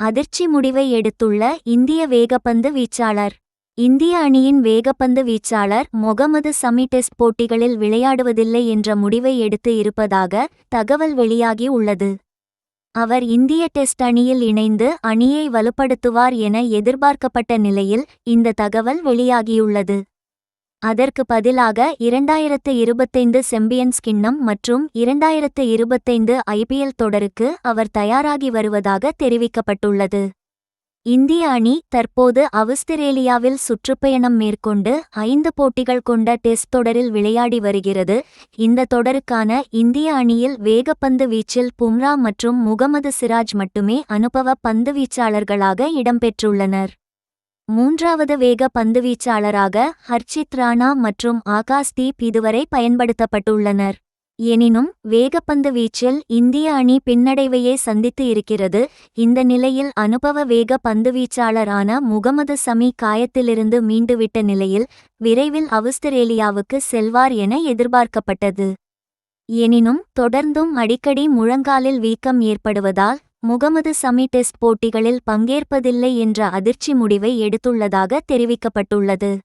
அதிர்ச்சி முடிவை எடுத்துள்ள இந்திய வேகப்பந்து வீச்சாளர். இந்திய அணியின் வேகப்பந்து வீச்சாளர் மொகமது சமி டெஸ்ட் போட்டிகளில் விளையாடுவதில்லை என்ற முடிவை எடுத்து இருப்பதாக தகவல் வெளியாகி உள்ளது. அவர் இந்திய டெஸ்ட் அணியில் இணைந்து அணியை வலுப்படுத்துவார் என எதிர்பார்க்கப்பட்ட நிலையில் இந்த தகவல் வெளியாகியுள்ளது. அதற்கு பதிலாக இரண்டாயிரத்து இருபத்தைந்து செம்பியன்ஸ் கிண்ணம் மற்றும் இரண்டாயிரத்து இருபத்தைந்து ஐபிஎல் தொடருக்கு அவர் தயாராகி வருவதாக தெரிவிக்கப்பட்டுள்ளது. இந்திய அணி தற்போது அவுஸ்திரேலியாவில் சுற்றுப்பயணம் மேற்கொண்டு ஐந்து போட்டிகள் கொண்ட டெஸ்ட் தொடரில் விளையாடி வருகிறது. இந்த தொடருக்கான இந்திய அணியில் வேகப்பந்து வீச்சில் பும்ரா மற்றும் முகமது சிராஜ் மட்டுமே அனுபவ பந்து வீச்சாளர்களாக இடம்பெற்றுள்ளனர். மூன்றாவது வேக பந்துவீச்சாளராக ஹர்ஷித் ராணா மற்றும் ஆகாஷ்தீப் இதுவரை பயன்படுத்தப்பட்டுள்ளனர். எனினும் வேகப்பந்து வீச்சில் இந்திய அணி பின்னடைவையே சந்தித்து இருக்கிறது. இந்த நிலையில் அனுபவ வேக பந்துவீச்சாளரான முகமது சமி காயத்திலிருந்து மீண்டுவிட்ட நிலையில் விரைவில் அவுஸ்திரேலியாவுக்கு செல்வார் என எதிர்பார்க்கப்பட்டது. எனினும் தொடர்ந்தும் அடிக்கடி முழங்காலில் வீக்கம் ஏற்படுவதால் முகமது சமி டெஸ்ட் போட்டிகளில் பங்கேற்பதில்லை என்ற அதிர்ச்சி முடிவை எடுத்துள்ளதாக தெரிவிக்கப்பட்டுள்ளது.